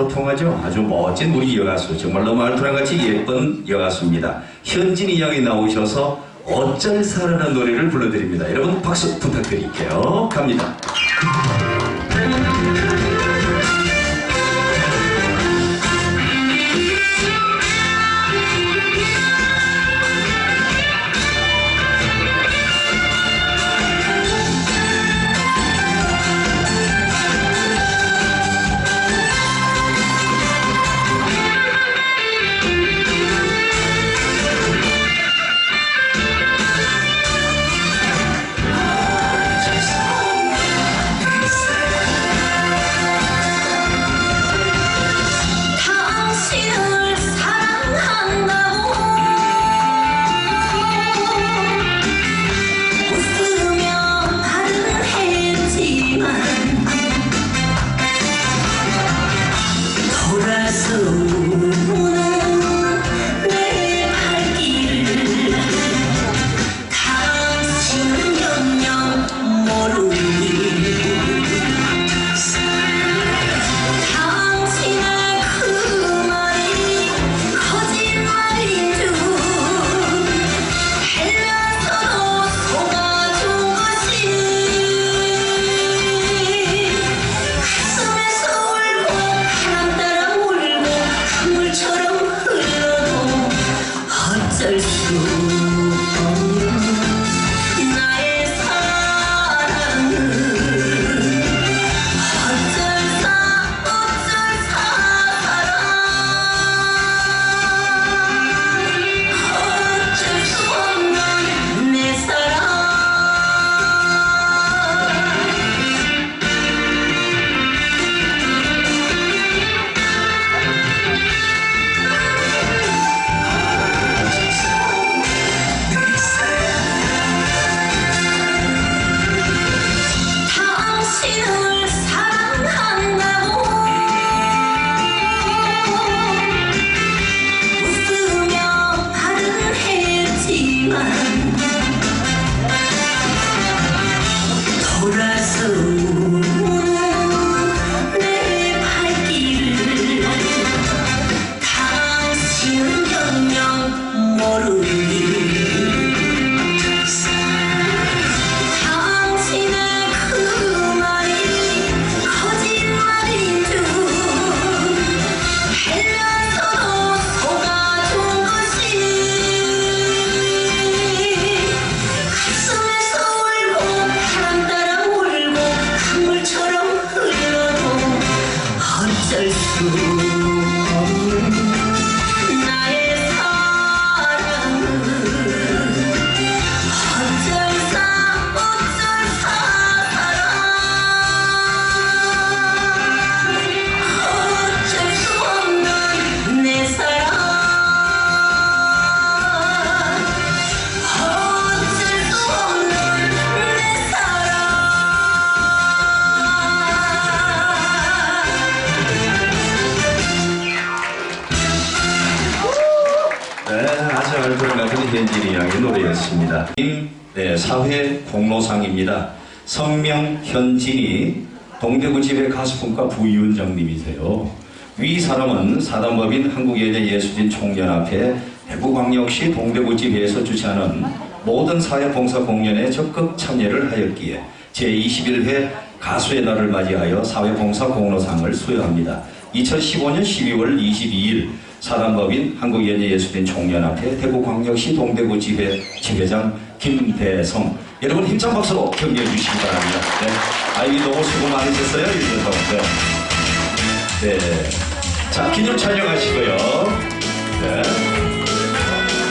의사소통하죠. 아주 멋진 우리 여가수. 정말 너무 알토란같이 예쁜 여가수입니다. 현진이 양이 나오셔서 어쩔 사라는 노래를 불러드립니다. 여러분 박수 부탁드릴게요. 갑니다. 어쩔 현진이 양의 노래였습니다. 네, 사회 공로상입니다. 성명 현진이 동대구 집의 가수분과 부위원장님이세요. 위 사람은 사단법인 한국예대예술인 총연합회 대구광역시 동대구 집회에서 주최하는 모든 사회봉사 공연에 적극 참여를 하였기에 제21회 가수의 날을 맞이하여 사회봉사 공로상을 수여합니다. 2015년 12월 22일 사단법인 한국연예예술인 총연합회 대구광역시 동대구 지회 지회장 김대성 여러분 힘찬 박수로 격려해 주시기 바랍니다. 네. 아이 너무 수고 많으셨어요 이분도. 네. 네. 자 기념 촬영하시고요. 네.